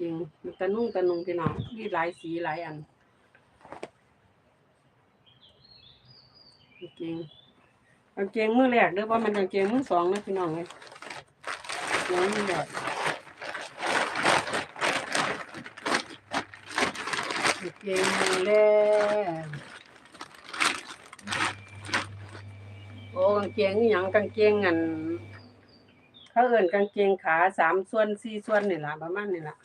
จริงมันตะนุ่งตะนุ่งพี่น้องมีหลายสีหลายอัน จริงกางเกงมือแรกเด้อว่ามันกางเกงมือสองนะพี่น้องเลยกางเกงมือแรกกางเกงมือแรกโอ้กางเกงนี่หยังกางเกงอันเขาเอิ่นกางเกงขาสามส่วนสี่ส่วนนี่ล่ะประมาณนี่ล่ะ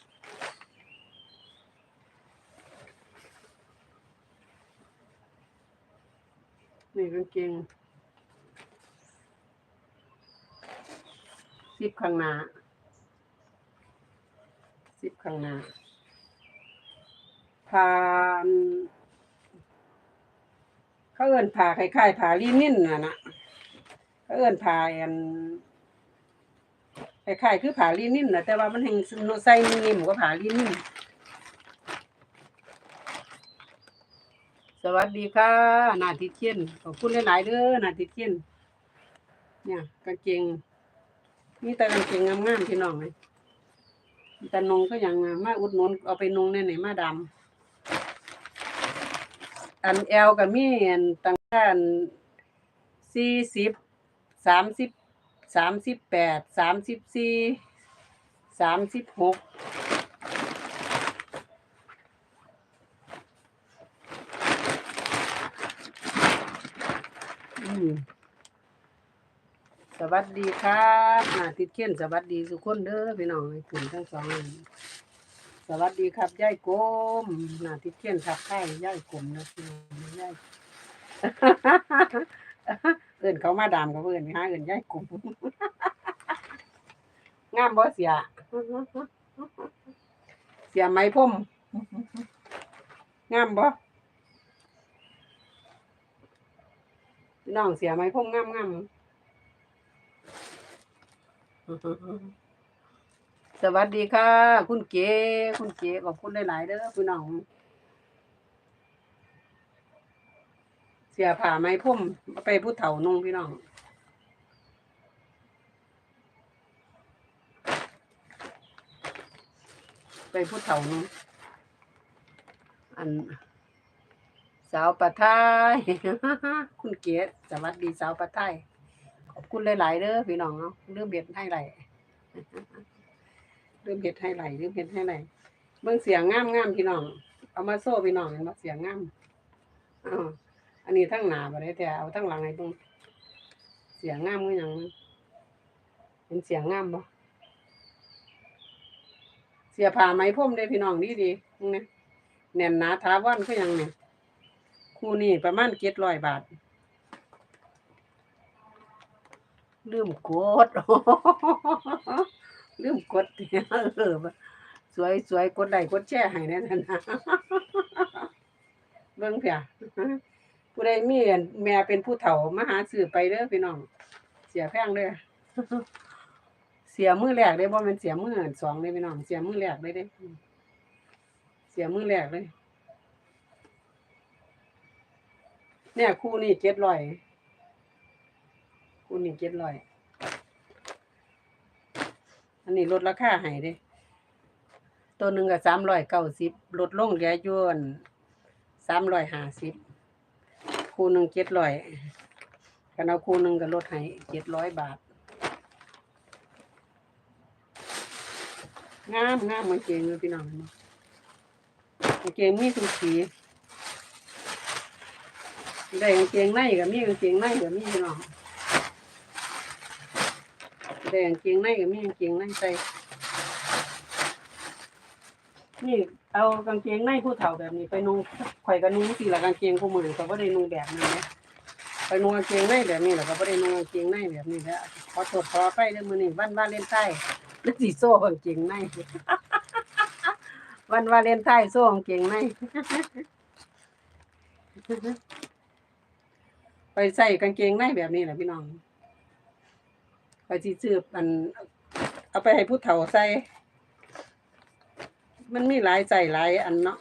นี่กางเกงซิปข้างหน้าซิปข้างหน้าผ่านเขาเอิ่นผ่าคล้ายๆผ่าลินินน่ะนะเขาเอิ่นผ่าอันคล้ายๆคือผ่าลีนินนะแต่ว่ามันแห่งใส่นิ่มกว่าผาลีนิน สวัสดีค่ะนาทิเทียนขอบคุณหลายๆเด้อนาทิเทียนเนี่ยกางเกงมีแต่กางเกงงามๆพี่น้องเลยแต่นงก็ยังงามมาอุดหนุนเอาไปนงในไหนมาดำอันแอลกับมีอันต่างกันสี่สิบสามสิบสามสิบแปดสามสิบสี่สามสิบหก สวัสดีครับนาติดเขียนสวัสดีสุกคนเด้อพี่น้องให้ขึ้นทั้งสองอันสวัสดีครับย่ายกลมนาติดเขียนทักทายย่ายกลมนะพี่น้องย่ายเอื่นเขามาดามกับเอื่นหาเอื่นย่ายกลมงามบ่เสีย เสียไหมพรมงามบ่ พี่น้องเสียไหมพรมงามงามสวัสดีค่ะ คุณเก๋คุณเก๋ขอบคุณหลาย ๆเด้อพี่น้อง เสียผ่าไหมพรมไปผู้เฒ่านุ่งพี่น้องไปผู้เฒ่านุ่งอัน สาวปะทยคุณเกียรติสวัสดีสาวปะทยขอบคุณหลาย ๆเด้อพี่น้องเนาะเรื่องเบ็ดให้ไหลเรื่องเบ็ดให้ไหลเรื่องเบ็ดให้ไหลเบิ่งเสียงงามงามๆพี่น้อง เอามาโซ่พี่น้องเห็นบ่เสียงงามอันนี้ทั้งหนาบ่ได้แต่เอาทั้งหลังให้เบิ่งเสียงงามคือหยังเป็นเสียงงามบ่เสียผ้าไหมพรมได้พี่น้องดีดีๆมึงเนี่ยแน่นหนาถาวรคือหยังเนี่ย คู่นี่ประมาณเจ็ดร้อยบาทลืมกดลืมกดเนี่ยเออสวยสวยกดไลค์กดแชร์ให้แน่นอนะเบิ่งเพียผู้ใดมีอันแม่เป็นผู้เฒ่ามาหาซื้อไปเด้อพี่น้อง เสียแพงเด้อเสียมือแรกเลยบ่แม่นเสียมือสองเลยพี่น้อง เสียมือแรกเลยเด้ เสียมือแรกเลย เนี่ยคู่นี้เจ็ดร้อยคู่นี้เจ็ดร้อยอันนี้ลดราคาให้เด้ตัวหนึ่งก็สามร้อยเก้าสิบลดลงเหลือยวนสามร้อยห้าสิบคู่หนึ่งเจ็ดร้อยกันเอาคู่หนึ่งก็ลดให้เจ็ดร้อยบาทงามงามมันเก่งเลยพี่น้องกางเกงมีทุกสี ได้กางเกงในกับมีกางเกงในกับมีพี่น้องได้กางเกงในกับมีกางเกงในใส่นี่เอากางเกงในผู้เฒ่าแบบนี้ไปนุ่งไข่ก็นุ่งสิละกางเกงผู้มือก็บ่ได้นุ่งแบบนี้นะไปนุ่งกางเกงในแบบนี้แหละก็บ่ได้นุ่งกางเกงในแบบนี้แล้วขอโทษขอไปเด้องมือนี้วันวาเล่นไทน์แล้วสิโซ่กางเกงในวันวาเลนไทน์โซ่กางเกงใน ไปใส่กางเกงในแบบนี้แหละพี่น้องไปสิซื้ออันเอาไปให้ผู้เฒ่าใส่ มันมีหลายใส่หลายอันเนาะ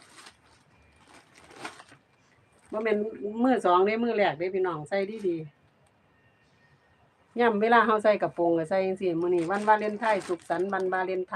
ว่าเป็นมือสองได้มือแรกได้พี่น้องใส่ดีดีย่ำเวลาเฮาใส่กระโปรงก็ใส่จังซี่มื้อนี้วันวาเลนไทน์สุขสันต์วันวาเลนไทน์